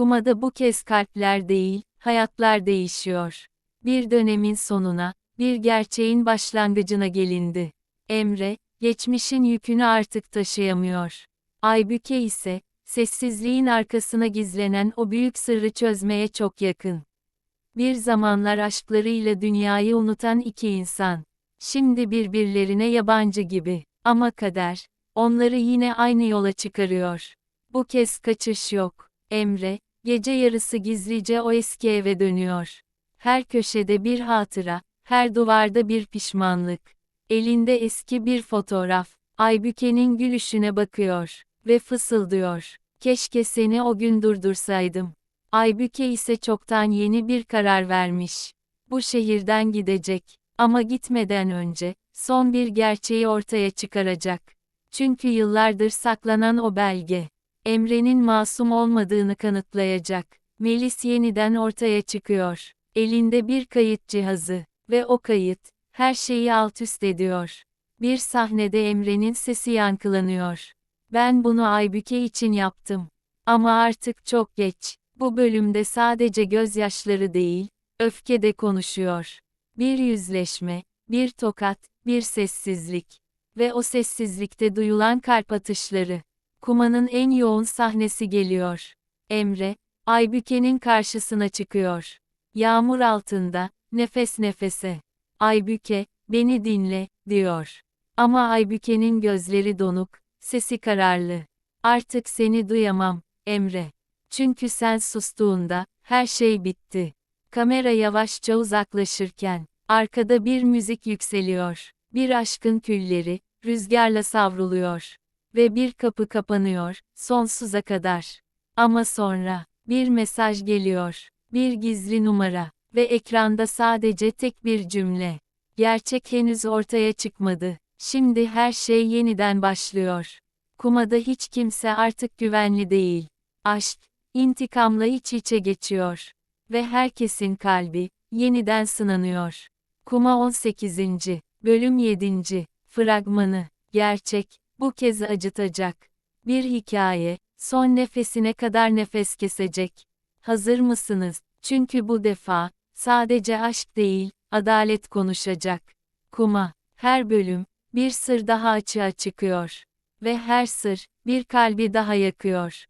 Kumada bu kez kalpler değil, hayatlar değişiyor. Bir dönemin sonuna, bir gerçeğin başlangıcına gelindi. Emre, geçmişin yükünü artık taşıyamıyor. Aybüke ise, sessizliğin arkasına gizlenen o büyük sırrı çözmeye çok yakın. Bir zamanlar aşklarıyla dünyayı unutan iki insan. Şimdi birbirlerine yabancı gibi. Ama kader, onları yine aynı yola çıkarıyor. Bu kez kaçış yok. Emre, gece yarısı gizlice o eski eve dönüyor. Her köşede bir hatıra, her duvarda bir pişmanlık. Elinde eski bir fotoğraf. Aybüke'nin gülüşüne bakıyor ve fısıldıyor. Keşke seni o gün durdursaydım. Aybüke ise çoktan yeni bir karar vermiş. Bu şehirden gidecek ama gitmeden önce son bir gerçeği ortaya çıkaracak. Çünkü yıllardır saklanan o belge Emre'nin masum olmadığını kanıtlayacak. Melis yeniden ortaya çıkıyor. Elinde bir kayıt cihazı ve o kayıt her şeyi alt üst ediyor. Bir sahnede Emre'nin sesi yankılanıyor. Ben bunu Aybüke için yaptım. Ama artık çok geç. Bu bölümde sadece gözyaşları değil, öfke de konuşuyor. Bir yüzleşme, bir tokat, bir sessizlik ve o sessizlikte duyulan kalp atışları. Kuma'nın en yoğun sahnesi geliyor. Emre, Aybüke'nin karşısına çıkıyor. Yağmur altında, nefes nefese. Aybüke, beni dinle, diyor. Ama Aybüke'nin gözleri donuk, sesi kararlı. Artık seni duyamam, Emre. Çünkü sen sustuğunda, her şey bitti. Kamera yavaşça uzaklaşırken, arkada bir müzik yükseliyor. Bir aşkın külleri, rüzgarla savruluyor. Ve bir kapı kapanıyor, sonsuza kadar. Ama sonra, bir mesaj geliyor. Bir gizli numara. Ve ekranda sadece tek bir cümle. Gerçek henüz ortaya çıkmadı. Şimdi her şey yeniden başlıyor. Kumada hiç kimse artık güvenli değil. Aşk, intikamla iç içe geçiyor. Ve herkesin kalbi, yeniden sınanıyor. Kuma 18. Bölüm 7. Fragmanı. Gerçek, bu kez acıtacak. Bir hikaye, son nefesine kadar nefes kesecek. Hazır mısınız? Çünkü bu defa, sadece aşk değil, adalet konuşacak. Kuma, her bölüm, bir sır daha açığa çıkıyor. Ve her sır, bir kalbi daha yakıyor.